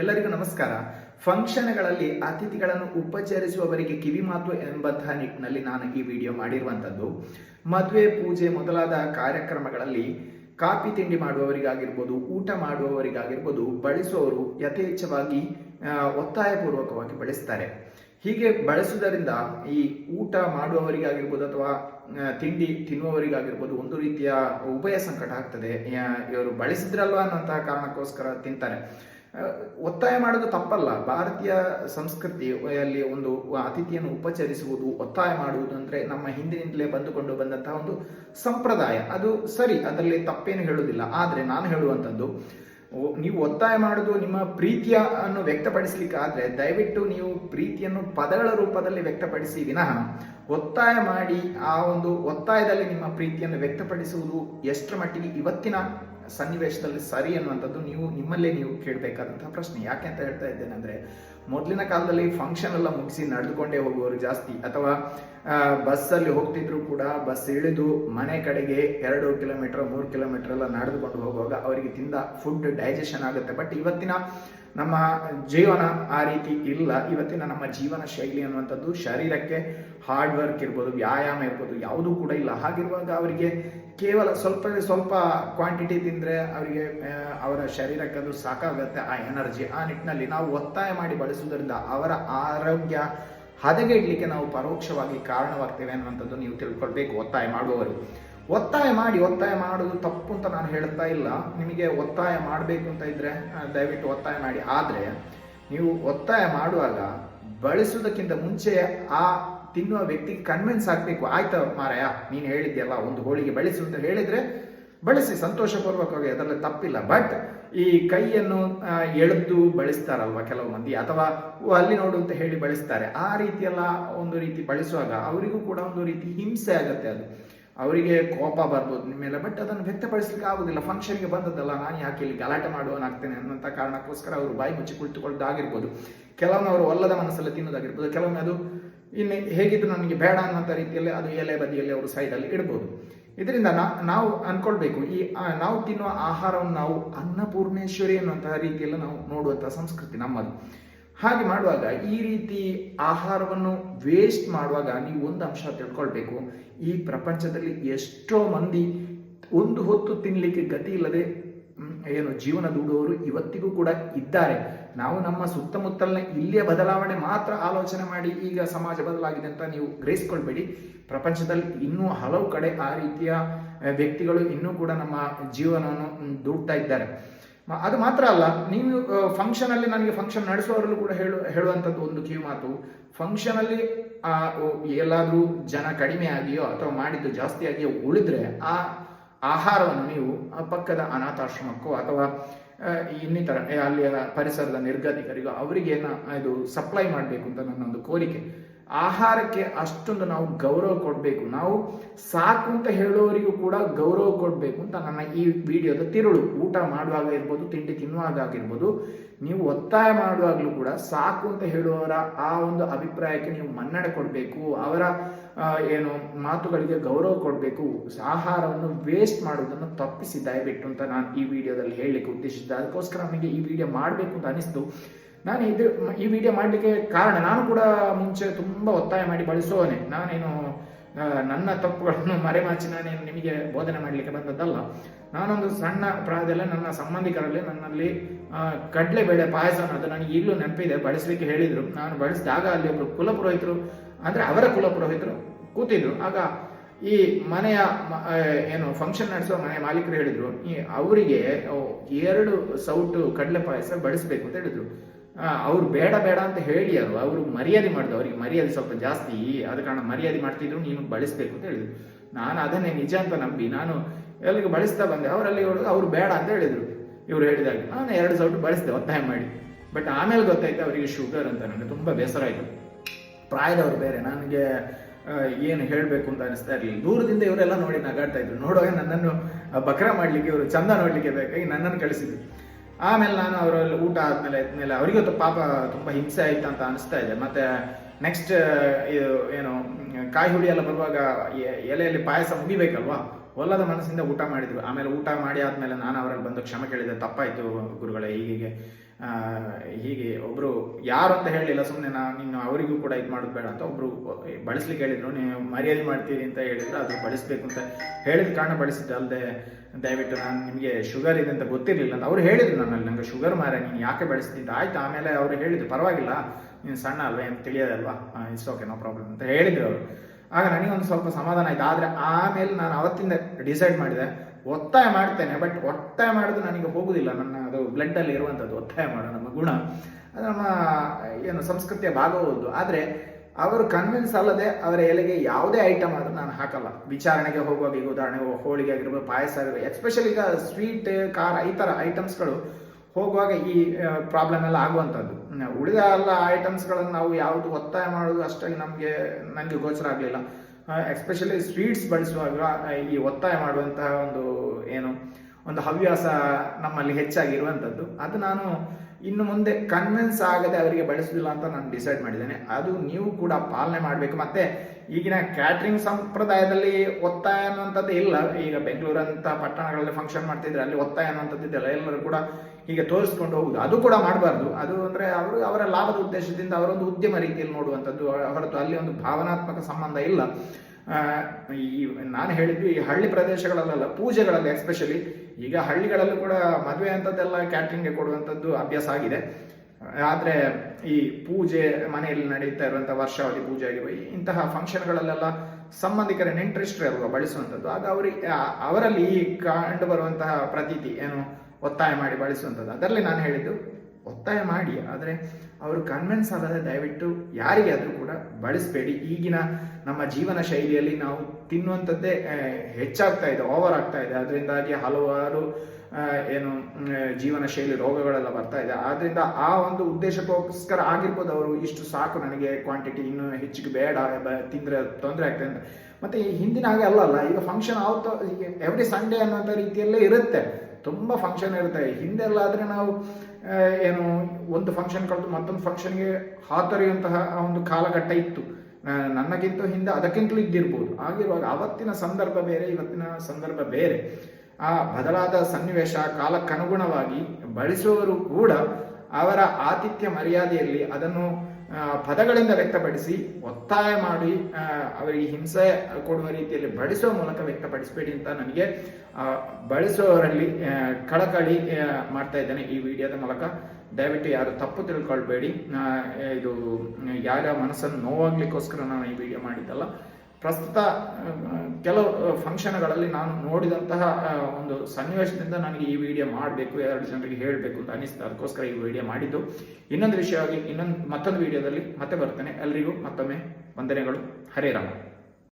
ಎಲ್ಲರಿಗೂ ನಮಸ್ಕಾರ. ಫಂಕ್ಷನ್ಗಳಲ್ಲಿ ಅತಿಥಿಗಳನ್ನು ಉಪಚರಿಸುವವರಿಗೆ ಕಿವಿ ಮಾತು ಎಂಬಂತಹ ನಿಟ್ಟಿನಲ್ಲಿ ನಾನು ಈ ವಿಡಿಯೋ ಮಾಡಿರುವಂಥದ್ದು. ಮದುವೆ, ಪೂಜೆ ಮೊದಲಾದ ಕಾರ್ಯಕ್ರಮಗಳಲ್ಲಿ ಕಾಫಿ ತಿಂಡಿ ಮಾಡುವವರಿಗಾಗಿರ್ಬೋದು, ಊಟ ಮಾಡುವವರಿಗಾಗಿರ್ಬೋದು, ಬಳಸುವವರು ಯಥೇಚ್ಛವಾಗಿ ಒತ್ತಾಯಪೂರ್ವಕವಾಗಿ ಬಳಸ್ತಾರೆ. ಹೀಗೆ ಬಳಸುವುದರಿಂದ ಈ ಊಟ ಮಾಡುವವರಿಗಾಗಿರ್ಬೋದು ಅಥವಾ ತಿಂಡಿ ತಿನ್ನುವವರಿಗಾಗಿರ್ಬೋದು ಒಂದು ರೀತಿಯ ಉಭಯ ಸಂಕಟ ಆಗ್ತದೆ. ಇವರು ಬಳಸಿದ್ರಲ್ವಾ ಅನ್ನೋಂತಹ ಕಾರಣಕ್ಕೋಸ್ಕರ ತಿಂತಾರೆ. ಒತ್ತಾಯ ಮಾಡೋದು ತಪ್ಪಲ್ಲ. ಭಾರತೀಯ ಸಂಸ್ಕೃತಿಯಲ್ಲಿ ಒಂದು ಅತಿಥಿಯನ್ನು ಉಪಚರಿಸುವುದು, ಒತ್ತಾಯ ಮಾಡುವುದು ಅಂದ್ರೆ ನಮ್ಮ ಹಿಂದಿನಿಂದಲೇ ಬಂದುಕೊಂಡು ಬಂದಂತಹ ಒಂದು ಸಂಪ್ರದಾಯ. ಅದು ಸರಿ, ಅದರಲ್ಲಿ ತಪ್ಪೇನು ಹೇಳುವುದಿಲ್ಲ. ಆದರೆ ನಾನು ಹೇಳುವಂಥದ್ದು ನೀವು ಒತ್ತಾಯ ಮಾಡುವುದು ನಿಮ್ಮ ಪ್ರೀತಿಯ ಅನ್ನು ವ್ಯಕ್ತಪಡಿಸಲಿಕ್ಕೆ ಆದ್ರೆ ದಯವಿಟ್ಟು ನೀವು ಪ್ರೀತಿಯನ್ನು ಪದಗಳ ರೂಪದಲ್ಲಿ ವ್ಯಕ್ತಪಡಿಸಿ ವಿನಃ ಒತ್ತಾಯ ಮಾಡಿ ಆ ಒಂದು ಒತ್ತಾಯದಲ್ಲಿ ನಿಮ್ಮ ಪ್ರೀತಿಯನ್ನು ವ್ಯಕ್ತಪಡಿಸುವುದು ಎಷ್ಟರ ಮಟ್ಟಿಗೆ ಇವತ್ತಿನ ಸನ್ನಿವೇಶದಲ್ಲಿ ಸರಿ ಅನ್ನುವಂಥದ್ದು ನೀವು ನಿಮ್ಮಲ್ಲೇ ನೀವು ಕೇಳಬೇಕಾದಂತಹ ಪ್ರಶ್ನೆ. ಯಾಕೆ ಅಂತ ಹೇಳ್ತಾ ಇದ್ದೇನೆ ಅಂದ್ರೆ ಮೊದಲಿನ ಕಾಲದಲ್ಲಿ ಫಂಕ್ಷನ್ ಎಲ್ಲ ಮುಗಿಸಿ ನಡೆದುಕೊಂಡೇ ಹೋಗುವವರು ಜಾಸ್ತಿ. ಅಥವಾ ಬಸ್ಸಲ್ಲಿ ಹೋಗ್ತಿದ್ರು ಕೂಡ ಬಸ್ ಇಳಿದು ಮನೆ ಕಡೆಗೆ ಎರಡು ಕಿಲೋಮೀಟರ್ ಮೂರು ಕಿಲೋಮೀಟರ್ ಎಲ್ಲ ನಡೆದುಕೊಂಡು ಹೋಗುವಾಗ ಅವರಿಗೆ ತಿಂದ ಫುಡ್ ಡೈಜೆಷನ್ ಆಗುತ್ತೆ. ಬಟ್ ಇವತ್ತಿನ ನಮ್ಮ ಜೀವನ ಆ ರೀತಿ ಇಲ್ಲ. ಇವತ್ತಿನ ನಮ್ಮ ಜೀವನ ಶೈಲಿ ಅನ್ನುವಂಥದ್ದು ಶರೀರಕ್ಕೆ ಹಾರ್ಡ್ ವರ್ಕ್ ಇರ್ಬೋದು, ವ್ಯಾಯಾಮ ಇರ್ಬೋದು, ಯಾವುದೂ ಕೂಡ ಇಲ್ಲ. ಹಾಗಿರುವಾಗ ಅವರಿಗೆ ಕೇವಲ ಸ್ವಲ್ಪ ಸ್ವಲ್ಪ ಕ್ವಾಂಟಿಟಿ ತಿಂದರೆ ಅವರಿಗೆ ಅವರ ಶರೀರಕ್ಕೆ ಅದು ಸಾಕಾಗುತ್ತೆ ಆ ಎನರ್ಜಿ ಆ ನಿಟ್ಟಿನಲ್ಲಿ ನಾವು ಒತ್ತಾಯ ಮಾಡಿ ಬಳಸುವುದರಿಂದ ಅವರ ಆರೋಗ್ಯ ಹದಗೆಡ್ಲಿಕ್ಕೆ ನಾವು ಪರೋಕ್ಷವಾಗಿ ಕಾರಣವಾಗ್ತೇವೆ ಅನ್ನುವಂಥದ್ದು ನೀವು ತಿಳ್ಕೊಳ್ಬೇಕು, ಒತ್ತಾಯ ಮಾಡುವವರು. ಒತ್ತಾಯ ಮಾಡಿ, ಒತ್ತಾಯ ಮಾಡೋದು ತಪ್ಪು ಅಂತ ನಾನು ಹೇಳ್ತಾ ಇಲ್ಲ. ನಿಮಗೆ ಒತ್ತಾಯ ಮಾಡಬೇಕು ಅಂತ ಇದ್ರೆ ದಯವಿಟ್ಟು ಒತ್ತಾಯ ಮಾಡಿ. ಆದರೆ, ನೀವು ಒತ್ತಾಯ ಮಾಡುವಾಗ ಬಳಸುವುದಕ್ಕಿಂತ ಮುಂಚೆ ಆ ತಿನ್ನುವ ವ್ಯಕ್ತಿಗೆ ಕನ್ವಿನ್ಸ್ ಆಗಬೇಕು. ಆಯ್ತಾ ಮಾರಾಯ, ನೀನು ಹೇಳಿದ್ಯಲ್ಲ, ಒಂದು ಹೋಳಿಗೆ ಬಳಸು ಅಂತ ಹೇಳಿದ್ರೆ ಬಳಸಿ, ಸಂತೋಷಪೂರ್ವಕವಾಗಿ, ಅದರಲ್ಲಿ ತಪ್ಪಿಲ್ಲ. ಬಟ್ ಈ ಕೈಯನ್ನು ಎಳೆದು ಬಳಸ್ತಾರಲ್ವ ಕೆಲವು ಮಂದಿ? ಅಥವಾ ಅಲ್ಲಿ ನೋಡು ಅಂತ ಹೇಳಿ ಬಳಸ್ತಾರೆ. ಆ ರೀತಿಯೆಲ್ಲ ಒಂದು ರೀತಿ ಬಳಸುವಾಗ ಅವರಿಗೂ ಕೂಡ ಒಂದು ರೀತಿ ಹಿಂಸೆ ಆಗುತ್ತೆ ಅದು. ಅವರಿಗೆ ಕೋಪ ಬರ್ಬೋದು ನಿಮ್ಮ ಮೇಲೆ ಬಟ್ ಅದನ್ನು ವ್ಯಕ್ತಪಡಿಸ್ಲಿಕ್ಕೆ ಆಗೋದಿಲ್ಲ. ಫಂಕ್ಷನ್ಗೆ ಬಂದದ್ದಲ್ಲ, ನಾನು ಯಾಕೆ ಇಲ್ಲಿ ಗಲಾಟೆ ಮಾಡುವನಾಗ್ತೇನೆ ಅನ್ನೋಂಥ ಕಾರಣಕ್ಕೋಸ್ಕರ ಅವರು ಬಾಯಿ ಮುಚ್ಚಿ ಕುಳಿತುಕೊಳ್ಳೋದಾಗಿರ್ಬೋದು. ಕೆಲವೊಮ್ಮೆ ಅವರು ಒಲ್ಲದ ಮನಸ್ಸಲ್ಲಿ ತಿನ್ನೋದಾಗಿರ್ಬೋದು. ಕೆಲವೊಮ್ಮೆ ಅದು ಇನ್ನು ಹೇಗಿದ್ರು ನನಗೆ ಬೇಡ ಅನ್ನೋಂಥ ರೀತಿಯಲ್ಲಿ ಅದು ಎಲೆ ಬದಿಯಲ್ಲಿ ಅವರು ಸೈಡಲ್ಲಿ ಇಡ್ಬೋದು. ಇದರಿಂದ ನಾವು ಅಂದ್ಕೊಳ್ಬೇಕು ಈ ನಾವು ತಿನ್ನುವ ಆಹಾರವನ್ನು ನಾವು ಅನ್ನಪೂರ್ಣೇಶ್ವರಿ ಅನ್ನುವಂತಹ ರೀತಿಯಲ್ಲಿ ನಾವು ನೋಡುವಂತಹ ಸಂಸ್ಕೃತಿ ನಮ್ಮದು. ಹಾಗೆ ಮಾಡುವಾಗ ಈ ರೀತಿ ಆಹಾರವನ್ನು ವೇಸ್ಟ್ ಮಾಡುವಾಗ ನೀವು ಒಂದು ಅಂಶ ತಿಳ್ಕೊಳ್ಬೇಕು, ಈ ಪ್ರಪಂಚದಲ್ಲಿ ಎಷ್ಟೋ ಮಂದಿ ಒಂದು ಹೊತ್ತು ತಿನ್ನಲಿಕ್ಕೆ ಗತಿ ಇಲ್ಲದೆ ಏನು ಜೀವನ ದೂಡುವವರು ಇವತ್ತಿಗೂ ಕೂಡ ಇದ್ದಾರೆ. ನಾವು ನಮ್ಮ ಸುತ್ತಮುತ್ತಲಿನ ಇಲ್ಲಿಯ ಬದಲಾವಣೆ ಮಾತ್ರ ಆಲೋಚನೆ ಮಾಡಿ ಈಗ ಸಮಾಜ ಬದಲಾಗಿದೆ ಅಂತ ನೀವು ಗ್ರಹಿಸ್ಕೊಳ್ಬೇಡಿ. ಪ್ರಪಂಚದಲ್ಲಿ ಇನ್ನೂ ಹಲವು ಕಡೆ ಆ ರೀತಿಯ ವ್ಯಕ್ತಿಗಳು ಇನ್ನೂ ಕೂಡ ನಮ್ಮ ಜೀವನವನ್ನು ದೂಡ್ತಾ ಇದ್ದಾರೆ. ಅದು ಮಾತ್ರ ಅಲ್ಲ, ನೀವು ಫಂಕ್ಷನ್ ಅಲ್ಲಿ ನನಗೆ ಫಂಕ್ಷನ್ ನಡೆಸುವವರಲ್ಲೂ ಕೂಡ ಹೇಳು, ಹೇಳುವಂಥದ್ದು ಒಂದು ಕಿವಿ ಮಾತು. ಫಂಕ್ಷನ್ ಅಲ್ಲಿ ಎಲ್ಲಾದ್ರೂ ಜನ ಕಡಿಮೆ ಆಗಿಯೋ ಅಥವಾ ಮಾಡಿದ್ದು ಜಾಸ್ತಿ ಆಗಿಯೋ ಉಳಿದ್ರೆ ಆ ಆಹಾರವನ್ನು ನೀವು ಆ ಪಕ್ಕದ ಅನಾಥಾಶ್ರಮಕ್ಕೋ ಅಥವಾ ಇನ್ನಿತರ ಅಲ್ಲಿಯ ಪರಿಸರದ ನಿರ್ಗತಿಕರಿಗೋ, ಅವರಿಗೇನ ಇದು ಸಪ್ಲೈ ಮಾಡಬೇಕು ಅಂತ ನನ್ನೊಂದು ಕೋರಿಕೆ. ಆಹಾರಕ್ಕೆ ಅಷ್ಟೊಂದು ನಾವು ಗೌರವ ಕೊಡಬೇಕು. ನಾವು ಸಾಕು ಅಂತ ಹೇಳೋರಿಗೂ ಕೂಡ ಗೌರವ ಕೊಡಬೇಕು ಅಂತ ನನ್ನ ಈ ವಿಡಿಯೋದ ತಿರುಳು. ಊಟ ಮಾಡುವಾಗ ಇರ್ಬೋದು, ತಿಂಡಿ ತಿನ್ನುವಾಗ ಆಗಿರ್ಬೋದು, ನೀವು ಒತ್ತಾಯ ಮಾಡುವಾಗಲೂ ಕೂಡ ಸಾಕು ಅಂತ ಹೇಳುವವರ ಆ ಒಂದು ಅಭಿಪ್ರಾಯಕ್ಕೆ ನೀವು ಮನ್ನಣೆ ಕೊಡಬೇಕು. ಅವರ ಏನು ಮಾತುಗಳಿಗೆ ಗೌರವ ಕೊಡಬೇಕು. ಆಹಾರವನ್ನು ವೇಸ್ಟ್ ಮಾಡುವುದನ್ನು ತಪ್ಪಿಸಿ ದಯವಿಟ್ಟು ಅಂತ ನಾನು ಈ ವಿಡಿಯೋದಲ್ಲಿ ಹೇಳಲಿಕ್ಕೆ ಉದ್ದೇಶಿಸಿದ್ದೆ. ಅದಕ್ಕೋಸ್ಕರ ನನಗೆ ಈ ವಿಡಿಯೋ ಮಾಡಬೇಕು ಅಂತ ಅನಿಸ್ತು. ನಾನು ಇದು ಈ ವಿಡಿಯೋ ಮಾಡಲಿಕ್ಕೆ ಕಾರಣ. ನಾನು ಕೂಡ ಮುಂಚೆ ತುಂಬ ಒತ್ತಾಯ ಮಾಡಿ ಬಳಸೋನೆ ನಾನೇನು ನನ್ನ ತಪ್ಪುಗಳನ್ನು ಮರೆಮಾಚಿ ನಾನೇನು ನಿಮಗೆ ಬೋಧನೆ ಮಾಡಲಿಕ್ಕೆ ಬಂದದ್ದಲ್ಲ. ನಾನೊಂದು ಸಣ್ಣ ಪ್ರಾಯದಲ್ಲೇ ನನ್ನ ಸಂಬಂಧಿಕರಲ್ಲಿ ನನ್ನಲ್ಲಿ ಕಡಲೆ ಬೇಳೆ ಪಾಯಸ ಅನ್ನೋದು ನನಗೆ ಈಗಲೂ ನೆನಪಿದೆ. ಬಳಸಲಿಕ್ಕೆ ಹೇಳಿದರು. ನಾನು ಬಳಸಿದಾಗ ಅಲ್ಲಿ ಒಬ್ಬರು ಕುಲಪುರೋಹಿತರು, ಅಂದರೆ ಅವರ ಕುಲಪುರೋಹಿತರು ಕೂತಿದ್ರು. ಆಗ ಈ ಮನೆಯ ಏನು ಫಂಕ್ಷನ್ ನಡೆಸುವ ಮನೆಯ ಮಾಲೀಕರು ಹೇಳಿದ್ರು. ಈ ಅವರಿಗೆ ಎರಡು ಸೌಟು ಕಡಲೆ ಪಾಯಸ ಬಳಸಬೇಕು ಅಂತ ಹೇಳಿದ್ರು. ಅವ್ರು ಬೇಡ ಬೇಡ ಅಂತ ಹೇಳಿ ಅವರು ಮರ್ಯಾದೆ ಮಾಡಿದ್ರು ಅವ್ರಿಗೆ ಮರ್ಯಾದೆ ಸ್ವಲ್ಪ ಜಾಸ್ತಿ. ಆದ ಕಾರಣ ಮರ್ಯಾದೆ ಮಾಡ್ತಿದ್ರು, ನೀನು ಬಳಸಬೇಕು ಅಂತ ಹೇಳಿದ್ರು. ನಾನು ಅದನ್ನೇ ನಿಜ ಅಂತ ನಂಬಿ, ನಾನು ಎಲ್ಲಿಗೆ ಬಳಸ್ತಾ ಬಂದೆ. ಅವರಲ್ಲಿ ಅವ್ರು ಬೇಡ ಅಂತ ಹೇಳಿದ್ರು. ಇವ್ರು ಹೇಳಿದಾಗ, ನಾನು ಎರಡು ಸೌಟು ಬಳಸಿದೆ, ಒತ್ತಾಯ ಮಾಡಿ. ಬಟ್ ಆಮೇಲೆ ಗೊತ್ತಾಯ್ತು ಅವರಿಗೆ ಶುಗರ್ ಅಂತ ನನಗೆ ತುಂಬ ಬೇಸರ ಆಯಿತು. ಪ್ರಾಯದವ್ರು ಬೇರೆ. ನನಗೆ ಏನು ಹೇಳಬೇಕು ಅಂತ ಅನಿಸ್ತಾ ಇರಲಿಲ್ಲ. ದೂರದಿಂದ ಇವರೆಲ್ಲ ನೋಡಿ ನಗಾಡ್ತಾ ಇದ್ರು. ನೋಡುವಾಗ ನನ್ನನ್ನು ಬಕ್ರ ಮಾಡಲಿಕ್ಕೆ, ಇವರು ಚಂದ ನೋಡಲಿಕ್ಕೆ ಬೇಕಾಗಿ ನನ್ನನ್ನು ಕಳಿಸಿದ್ರು. ಆಮೇಲೆ ನಾನು ಅವರಲ್ಲಿ ಊಟ ಆದ್ಮೇಲೆ ಇದ್ಮೇಲೆ ಅವರಿಗೂ ಪಾಪ ತುಂಬ ಹಿಂಸೆ ಆಯ್ತು ಅಂತ ಅನಿಸ್ತಾ ಇದೆ. ಮತ್ತೆ ನೆಕ್ಸ್ಟ್ ಏನು, ಕಾಯಿ ಹುಡಿ ಎಲ್ಲ ಬರುವಾಗ ಎಲೆಯಲ್ಲಿ ಪಾಯಸ ಮುಗಿಬೇಕಲ್ವಾ? ಒಲ್ಲದ ಮನಸ್ಸಿಂದ ಊಟ ಮಾಡಿದ್ವಿ ಆಮೇಲೆ ಊಟ ಮಾಡಿ ಆದ್ಮೇಲೆ ನಾನು ಅವರಲ್ಲಿ ಬಂದು ಕ್ಷಮೆ ಕೇಳಿದೆ. ತಪ್ಪಾಯ್ತು ಗುರುಗಳೇ ಹೀಗೆ ಹೀಗೆ ಒಬ್ರು ಯಾರು ಅಂತ ಹೇಳಲಿಲ್ಲ ಸುಮ್ಮನೆ ನಾನು ನೀನು ಅವರಿಗೂ ಕೂಡ ಇದು ಮಾಡೋದು ಬೇಡ ಅಂತ ಒಬ್ರು ಬಳಸ್ಲಿಕ್ಕೆ ಹೇಳಿದ್ರು. ನೀವು ಮರ್ಯಾದೆ ಮಾಡ್ತೀರಿ ಅಂತ ಹೇಳಿದ್ರು ಅದು ಬಳಸಬೇಕು ಅಂತ ಹೇಳಿದ ಕಾರಣ ಬಳಸಿದ್ದೆ. ಅಲ್ಲದೆ ದಯವಿಟ್ಟು ನಾನು ನಿಮಗೆ ಶುಗರ್ ಇದೆ ಅಂತ ಗೊತ್ತಿರಲಿಲ್ಲ ಅಂತ ಅವ್ರು ಹೇಳಿದ್ರು ನನ್ನಲ್ಲಿ. ನಂಗೆ ಶುಗರ್ ಮಾರ ನೀನು ಯಾಕೆ ಬಳಸ್ತಿದ್ದ ಆಯ್ತು. ಆಮೇಲೆ ಅವರು ಹೇಳಿದ್ರು, ಪರವಾಗಿಲ್ಲ, ನೀನು ಸಣ್ಣ ಅಲ್ವಾ ಏನು ತಿಳಿಯೋದಲ್ವಾ ಇಟ್ಸ್ ಓಕೆ ನೋ ಪ್ರಾಬ್ಲಮ್ ಅಂತ ಹೇಳಿದ್ರು ಅವರು. ಆಗ ನನಗೊಂದು ಸ್ವಲ್ಪ ಸಮಾಧಾನ ಆಯ್ತು. ಆದರೆ ಆಮೇಲೆ ನಾನು ಅವತ್ತಿಂದ ಡಿಸೈಡ್ ಮಾಡಿದೆ ಒತ್ತಾಯ ಮಾಡ್ತೇನೆ ಬಟ್ ಒತ್ತಾಯ ಮಾಡೋದು ನನಗೆ ಹೋಗುದಿಲ್ಲ. ನನ್ನ ಅದು ಬ್ಲಡ್ಡಲ್ಲಿ ಇರುವಂಥದ್ದು ಒತ್ತಾಯ ಮಾಡೋ ನಮ್ಮ ಗುಣ. ಅದು ನಮ್ಮ, ಏನು ಸಂಸ್ಕೃತಿಯ ಭಾಗವದು ಆದರೆ ಅವರು ಕನ್ವಿನ್ಸ್ ಅಲ್ಲದೆ ಅವರ ಎಲೆಗೆ ಯಾವುದೇ ಐಟಮ್ ಆದರೂ ನಾನು ಹಾಕಲ್ಲ. ವಿಚಾರಣೆಗೆ ಹೋಗುವಾಗ, ಈಗ ಉದಾಹರಣೆಗೆ ಹೋಳಿಗೆ ಆಗಿರ್ಬೋದು, ಪಾಯಸ ಆಗಿರ್ಬೋದು ಎಸ್ಪೆಷಲಿ ಈಗ ಸ್ವೀಟ್ ಖಾರ, ಈ ಥರ ಐಟಮ್ಸ್ಗಳು ಹೋಗುವಾಗ ಈ ಪ್ರಾಬ್ಲಮ್ ಎಲ್ಲ ಆಗುವಂಥದ್ದು ಉಳಿದ ಎಲ್ಲ ಐಟಮ್ಸ್ಗಳನ್ನು ನಾವು ಯಾವುದು ಒತ್ತಾಯ ಮಾಡೋದು ಅಷ್ಟಾಗಿ ನಮಗೆ, ನನಗೆ ಗೋಚರ ಆಗಲಿಲ್ಲ. ಎಸ್ಪೆಷಲಿ ಸ್ವೀಟ್ಸ್ ಬಳಸುವಾಗ ಈ ಒತ್ತಾಯ ಮಾಡುವಂತಹ ಒಂದು ಏನು ಒಂದು ಹವ್ಯಾಸ ನಮ್ಮಲ್ಲಿ ಹೆಚ್ಚಾಗಿರುವಂಥದ್ದು. ಅದು ನಾನು ಇನ್ನು ಮುಂದೆ ಕನ್ವಿನ್ಸ್ ಆಗದೆ ಅವರಿಗೆ ಬಳಸೋದಿಲ್ಲ ಅಂತ ನಾನು ಡಿಸೈಡ್ ಮಾಡಿದ್ದೇನೆ. ಅದು ನೀವು ಕೂಡ ಪಾಲನೆ ಮಾಡಬೇಕು. ಮತ್ತೆ ಈಗಿನ ಕ್ಯಾಟ್ರಿಂಗ್ ಸಂಪ್ರದಾಯದಲ್ಲಿ ಒತ್ತಾಯ ಅನ್ನುವಂಥದ್ದು ಇಲ್ಲ. ಈಗ ಬೆಂಗಳೂರಂತ ಪಟ್ಟಣಗಳಲ್ಲಿ ಫಂಕ್ಷನ್ ಮಾಡ್ತಿದ್ರೆ ಅಲ್ಲಿ ಒತ್ತಾಯ ಅನ್ನುವಂಥದ್ದು ಇದೆಲ್ಲ ಎಲ್ಲರೂ ಕೂಡ ಹೀಗೆ ತೋರಿಸ್ಕೊಂಡು ಹೋಗುದು. ಅದು ಕೂಡ ಮಾಡಬಾರ್ದು. ಅದು ಅಂದ್ರೆ ಅವರು ಅವರ ಲಾಭದ ಉದ್ದೇಶದಿಂದ ಅವರೊಂದು ಉದ್ಯಮ ರೀತಿಯಲ್ಲಿ ನೋಡುವಂಥದ್ದು. ಹೊರತು ಅಲ್ಲಿ ಒಂದು ಭಾವನಾತ್ಮಕ ಸಂಬಂಧ ಇಲ್ಲ. ಈ ನಾನು ಹೇಳಿದ್ದು ಈ ಹಳ್ಳಿ ಪ್ರದೇಶಗಳಲ್ಲೆಲ್ಲ ಪೂಜೆಗಳಲ್ಲಿ ಎಸ್ಪೆಷಲಿ ಈಗ ಹಳ್ಳಿಗಳಲ್ಲೂ ಕೂಡ ಮದುವೆ ಅಂಥದ್ದೆಲ್ಲ ಕ್ಯಾಟ್ರಿಂಗ್ಗೆ ಕೊಡುವಂಥದ್ದು ಅಭ್ಯಾಸ ಆಗಿದೆ. ಆದರೆ ಈ ಪೂಜೆ ಮನೆಯಲ್ಲಿ ನಡೀತಾ ಇರುವಂಥ ವರ್ಷಾವಧಿ ಪೂಜೆ ಆಗಿರ್ಬೋದು ಇಂತಹ ಫಂಕ್ಷನ್ಗಳಲ್ಲೆಲ್ಲ ಸಂಬಂಧಿಕರ ನೆಂಟರಿಷ್ಟರೇ ಅಲ್ವಾ ಬಳಸುವಂಥದ್ದು ಆಗ ಅವರಿಗೆ ಅವರಲ್ಲಿ ಈ ಕಂಡು ಬರುವಂತಹ ಪ್ರತೀತಿ ಏನು ಒತ್ತಾಯ ಮಾಡಿ ಬಳಸುವಂಥದ್ದು ಅದರಲ್ಲಿ ನಾನು ಹೇಳಿದ್ದು ಒತ್ತಾಯ ಮಾಡಿ, ಆದರೆ ಅವರು ಕನ್ವಿನ್ಸ್ ಆದರೆ ದಯವಿಟ್ಟು ಯಾರಿಗೆ ಆದರೂ ಕೂಡ ಬಳಸಬೇಡಿ. ಈಗಿನ ನಮ್ಮ ಜೀವನ ಶೈಲಿಯಲ್ಲಿ ನಾವು ತಿನ್ನುವಂಥದ್ದೇ ಹೆಚ್ಚಾಗ್ತಾ ಇದೆ ಓವರ್ ಆಗ್ತಾ ಇದೆ. ಅದರಿಂದಾಗಿ ಹಲವಾರು ಏನು ಜೀವನ ಶೈಲಿ ರೋಗಗಳೆಲ್ಲ ಬರ್ತಾ ಇದೆ. ಆದ್ರಿಂದ ಆ ಒಂದು ಉದ್ದೇಶಕ್ಕೋಸ್ಕರ ಆಗಿರ್ಬೋದು ಅವರು, ಇಷ್ಟು ಸಾಕು ನನಗೆ ಕ್ವಾಂಟಿಟಿ ಇನ್ನೂ ಹೆಚ್ಚಿಗೆ ಬೇಡ ತಿಂದ್ರೆ ತೊಂದರೆ ಆಗ್ತದೆ ಅಂತ. ಮತ್ತೆ ಹಿಂದಿನ ಹಾಗೆ ಅಲ್ಲ ಅಲ್ಲ, ಈಗ ಫಂಕ್ಷನ್ ಆವತ್ತು ಎವ್ರಿ ಸಂಡೇ ಅನ್ನೋಂಥ ರೀತಿಯಲ್ಲೇ ಇರುತ್ತೆ. ತುಂಬ ಫಂಕ್ಷನ್ ಇರುತ್ತೆ. ಹಿಂದೆಲ್ಲ ಆದರೆ ನಾವು ಏನು, ಒಂದು ಫಂಕ್ಷನ್ ಕಳೆದು ಮತ್ತೊಂದು ಫಂಕ್ಷನ್ಗೆ ಹಾತೊರೆಯುವಂತಹ ಒಂದು ಕಾಲಘಟ್ಟ ಇತ್ತು. ನನಗಿಂತ ಹಿಂದೆ ಅದಕ್ಕಿಂತಲೂ ಇದ್ದಿರ್ಬೋದು. ಆಗಿರುವಾಗ ಅವತ್ತಿನ ಸಂದರ್ಭ ಬೇರೆ, ಇವತ್ತಿನ ಸಂದರ್ಭ ಬೇರೆ. ಆ ಬದಲಾದ ಸನ್ನಿವೇಶ, ಕಾಲಕ್ಕನುಗುಣವಾಗಿ ಬಳಸುವವರು ಕೂಡ ಅವರ ಆತಿಥ್ಯ ಮರ್ಯಾದೆಯಲ್ಲಿ ಅದನ್ನು ಪದಗಳಿಂದ ವ್ಯಕ್ತಪಡಿಸಿ, ಒತ್ತಾಯ ಮಾಡಿ ಅವರಿಗೆ ಹಿಂಸೆ ಕೊಡುವ ರೀತಿಯಲ್ಲಿ ಬಳಸುವ ಮೂಲಕ ವ್ಯಕ್ತಪಡಿಸಬೇಡಿ ಅಂತ ನನಗೆ ಬಳಸುವವರಲ್ಲಿ ಕಳಕಳಿ ಮಾಡ್ತಾ ಇದ್ದೇನೆ ಈ ವಿಡಿಯೋದ ಮೂಲಕ. ದಯವಿಟ್ಟು ಯಾರು ತಪ್ಪು ತಿಳ್ಕೊಳ್ಬೇಡಿ. ಇದು, ಯಾರ ಮನಸ್ಸನ್ನು ನೋವಾಗ್ಲಿಕ್ಕೋಸ್ಕರ ನಾನು ಈ ವಿಡಿಯೋ ಮಾಡಿದ್ದಲ್ಲ. ಪ್ರಸ್ತುತ ಕೆಲವು ಫಂಕ್ಷನ್ಗಳಲ್ಲಿ ನಾನು ನೋಡಿದಂತಹ ಒಂದು ಸನ್ನಿವೇಶದಿಂದ ನನಗೆ ಈ ವಿಡಿಯೋ ಮಾಡಬೇಕು, ಎರಡು ಜನರಿಗೆ ಹೇಳಬೇಕು ಅಂತ ಅನಿಸ್ತು, ಅದಕ್ಕೋಸ್ಕರ ಈ ವಿಡಿಯೋ ಮಾಡಿದ್ದು. ಇನ್ನೊಂದು ವಿಷಯವಾಗಿ, ಇನ್ನೊಂದು ಮತ್ತೊಂದು ವಿಡಿಯೋದಲ್ಲಿ ಮತ್ತೆ ಬರ್ತೇನೆ. ಎಲ್ರಿಗೂ ಮತ್ತೊಮ್ಮೆ ವಂದನೆಗಳು. ಹರೇ ರಾಮ.